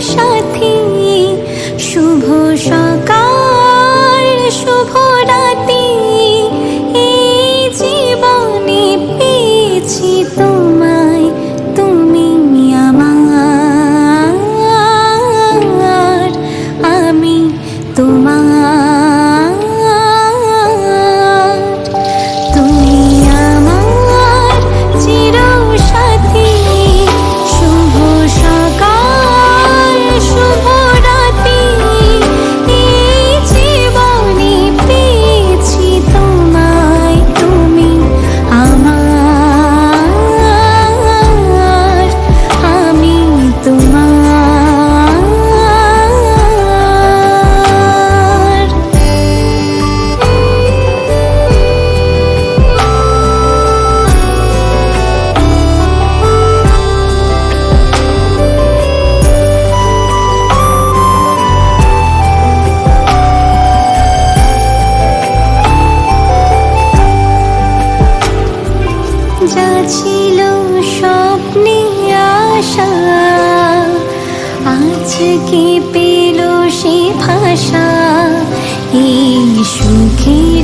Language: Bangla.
সাথী। শুভ সকাল শুভ রাতি এই জীবনে পেয়েছি তোমায় যা ছিল স্বপ্নে আশা। আজকে পেল সে ভাষা? এই সুখে